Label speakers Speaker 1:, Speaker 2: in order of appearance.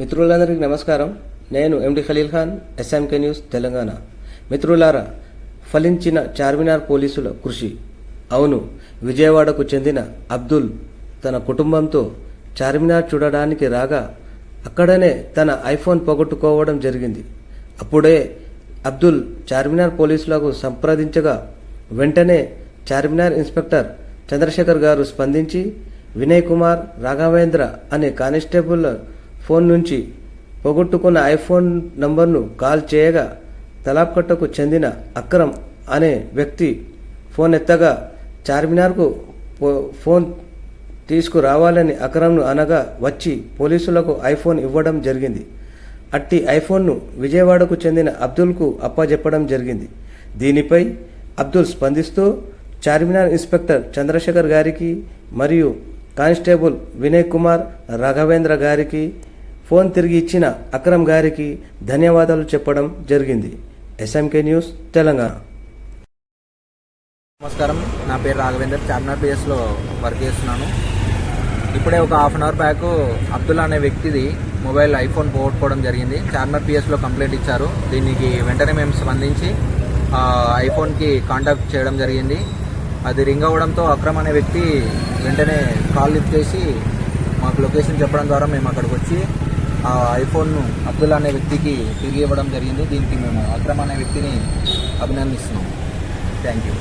Speaker 1: మిత్రులందరికీ నమస్కారం. నేను MD Khaleel Khan SMK news Telangana. మిత్రులారా ఫలించిన చార్మినార్ పోలీసుల కృషి. అవును విజయవాడకు చెందిన అబ్దుల్ తన కుటుంబంతో చార్మినార్ చూడడానికి రాగా అక్కడనే తన ఐఫోన్ పోగొట్టుకోవడం జరిగింది. అప్పుడే అబ్దుల్ చార్మినార్ పోలీసులకు సంప్రదించగా వెంటనే చార్మినార్ ఇన్స్పెక్టర్ చంద్రశేఖర్ గారు స్పందించి వినయ్ కుమార్ రాఘవేంద్ర అనే కానిస్టేబుల్ ఫోన్ నుంచి పోగొట్టుకున్న ఐఫోన్ నంబర్ను కాల్ చేయగా తలాప్కట్టకు చెందిన అక్రమ్ అనే వ్యక్తి ఫోన్ ఎత్తగా చార్మినార్కు పో- ఫోన్ తీసుకురావాలని అక్రమ్ను అనగా వచ్చి పోలీసులకు ఐఫోన్ ఇవ్వడం జరిగింది. అట్టి ఐఫోన్ను విజయవాడకు చెందిన అబ్దుల్కు అప్పజెప్పడం జరిగింది. దీనిపై అబ్దుల్ స్పందిస్తూ చార్మినార్ ఇన్స్పెక్టర్ చంద్రశేఖర్ గారికి మరియు కానిస్టేబుల్ వినయ్ కుమార్ రాఘవేంద్ర గారికి ఫోన్ తిరిగి ఇచ్చిన అక్రమ్ గారికి ధన్యవాదాలు చెప్పడం జరిగింది. SMK news Telangana.
Speaker 2: నమస్కారం. నా పేరు రాఘవేందర్. చార్మినార్ పిఎస్లో వర్క్ చేస్తున్నాను. ఇప్పుడే ఒక half an hour back Abdullah అనే వ్యక్తిది మొబైల్ ఐఫోన్ పోగొట్టుకోవడం జరిగింది. చార్మినార్ పిఎస్లో కంప్లైంట్ ఇచ్చారు. దీనికి వెంటనే మేము స్పందించి ఐఫోన్కి కాంటాక్ట్ చేయడం జరిగింది. అది రింగ్ అవ్వడంతో అక్రమ్ అనే వ్యక్తి వెంటనే కాల్ లిఫ్ట్ చేసి మాకు లొకేషన్ చెప్పడం ద్వారా మేము అక్కడికి వచ్చి ఆ ఐఫోన్ను అబ్దుల్లా అనే వ్యక్తికి తిరిగి ఇవ్వడం జరిగింది. దీనికి మేము అక్రమ్ అనే వ్యక్తిని అభినందిస్తున్నాం. Thank you.